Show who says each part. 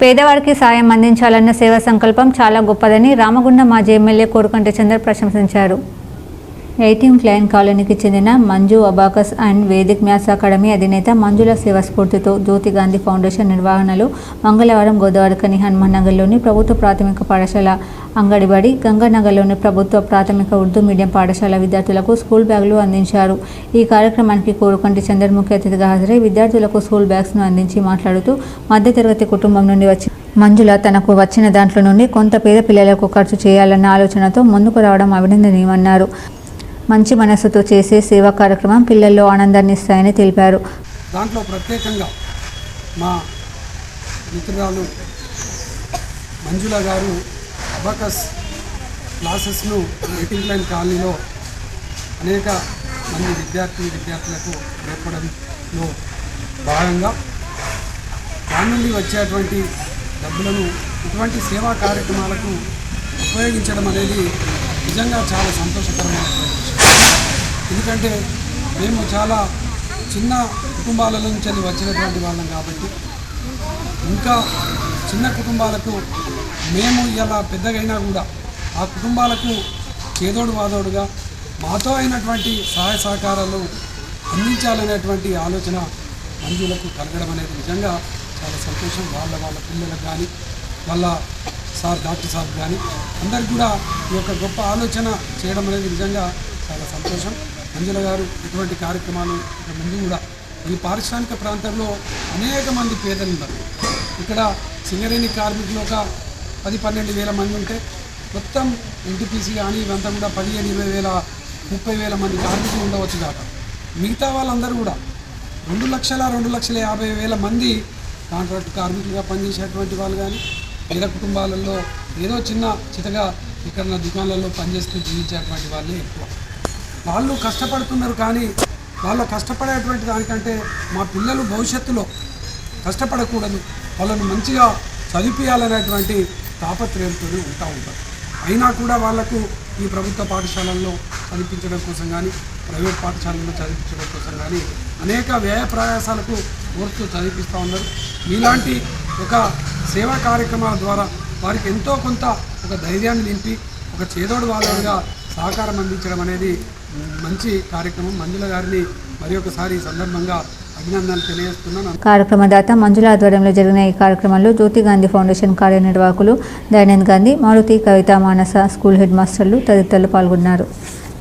Speaker 1: పేదవారికి సాయం అందించాలన్న సేవా సంకల్పం చాలా గొప్పదని రామగుండం మాజీ ఎమ్మెల్యే కోరుకంటి చంద్ర ప్రశంసించారు. ఎయిటీన్ క్లైన్ కాలనీకి చెందిన Manju abacus and Vedic maths academy అధినేత మంజుల సేవ స్ఫూర్తితో జ్యోతి గాంధీ ఫౌండేషన్ నిర్వహణలో మంగళవారం గోదావరి కని హనుమాన్ నగర్లోని ప్రభుత్వ ప్రాథమిక పాఠశాల అంగడిబడి గంగానగర్లోని ప్రభుత్వ ప్రాథమిక ఉర్దూ మీడియం పాఠశాల విద్యార్థులకు స్కూల్ బ్యాగులు అందించారు. ఈ కార్యక్రమానికి కోరుకంటి చందర్ ముఖ్య అతిథిగా హాజరై విద్యార్థులకు స్కూల్ బ్యాగ్స్ను అందించి మాట్లాడుతూ మధ్యతరగతి కుటుంబం నుండి వచ్చి మంజుల తనకు వచ్చిన దాంట్లో నుండి కొంత పేద పిల్లలకు ఖర్చు చేయాలన్న ఆలోచనతో ముందుకు రావడం అభినందనీయమన్నారు. మంచి మనస్సుతో చేసే సేవా కార్యక్రమం పిల్లల్లో ఆనందాన్ని ఇస్తాయని తెలిపారు.
Speaker 2: దాంట్లో ప్రత్యేకంగా మా మిత్రురాలు మంజుల గారు అబకస్ క్లాసెస్ను ఎయిటింగ్ లైన్ కాలనీలో అనేక మంది విద్యార్థి విద్యార్థులకు నేర్పడంలో భాగంగా దాని నుండి వచ్చేటువంటి డబ్బులను ఇటువంటి సేవా కార్యక్రమాలకు ఉపయోగించడం అనేది నిజంగా చాలా సంతోషకరమైన ఎందుకంటే మేము చాలా చిన్న కుటుంబాల నుంచి వచ్చినటువంటి వాళ్ళం కాబట్టి ఇంకా చిన్న కుటుంబాలకు మేము ఇలా పెద్దగైనా కూడా ఆ కుటుంబాలకు చేదోడు వాదోడుగా మాతో అయినటువంటి సహాయ సహకారాలు అందించాలనేటువంటి ఆలోచన మంజులకు కలగడం అనేది నిజంగా చాలా సంతోషం. వాళ్ళ వాళ్ళ పిల్లలకు కానీ వాళ్ళ సార్ డాక్టర్ సార్ కానీ అందరికి కూడా ఈ యొక్క గొప్ప ఆలోచన చేయడం అనేది నిజంగా చాలా సంతోషం. మంజుల గారు ఇటువంటి కార్యక్రమాలు ఇక ముందు కూడా ఈ పారిశ్రామిక ప్రాంతంలో అనేక మంది పేదలు ఉన్నారు. ఇక్కడ సింగరేణి కార్మికులు ఒక పది పన్నెండు వేల మంది ఉంటే మొత్తం ఎన్టీపీసీ కానీ ఇవంతా కూడా పదిహేను ఇరవై వేల ముప్పై వేల మంది కార్మికులు ఉండవచ్చు కాక. మిగతా వాళ్ళందరూ కూడా రెండు లక్షల రెండు లక్షల యాభై వేల మంది కాంట్రాక్ట్ కార్మికులుగా పనిచేసేటువంటి వాళ్ళు కానీ పేద కుటుంబాలలో ఏదో చిన్న చితగా ఇక్కడ దుకాణాలలో పనిచేస్తూ జీవించేటువంటి వాళ్ళే ఎక్కువ. వాళ్ళు కష్టపడుతున్నారు కానీ వాళ్ళ కష్టపడేటువంటి దానికంటే మా పిల్లలు భవిష్యత్తులో కష్టపడకూడదు. వాళ్ళను మంచిగా చదివించాలనేటువంటి తాపత్రయంతో ఉంటా ఉంటారు. అయినా కూడా వాళ్ళకు ఈ ప్రభుత్వ పాఠశాలల్లో చదివించడం కోసం కానీ ప్రైవేట్ పాఠశాలల్లో చదివించడం కోసం కానీ అనేక వ్యయ ప్రయాసాలకు కోరుతూ చదివిస్తూ ఉన్నారు. మీలాంటి ఒక సేవా కార్యక్రమాల ద్వారా వారికి ఎంతో కొంత ఒక ధైర్యాన్ని నింపి ఒక చేదోడు వాదోడుగా సహకారం అందించడం అనేది మంచి కార్యక్రమం. మంజుల గారిని మరి ఒకసారి ఈ సందర్భంగా అభినందనలు తెలియజేస్తున్నాను.
Speaker 1: కార్యక్రమదాత మంజుల ఆధ్వర్యంలో జరిగిన ఈ కార్యక్రమంలో జ్యోతి గాంధీ ఫౌండేషన్ కార్యనిర్వాహకులు దయానంద్ గాంధీ మారుతి కవిత మానస స్కూల్ హెడ్ మాస్టర్లు తదితరులు పాల్గొన్నారు.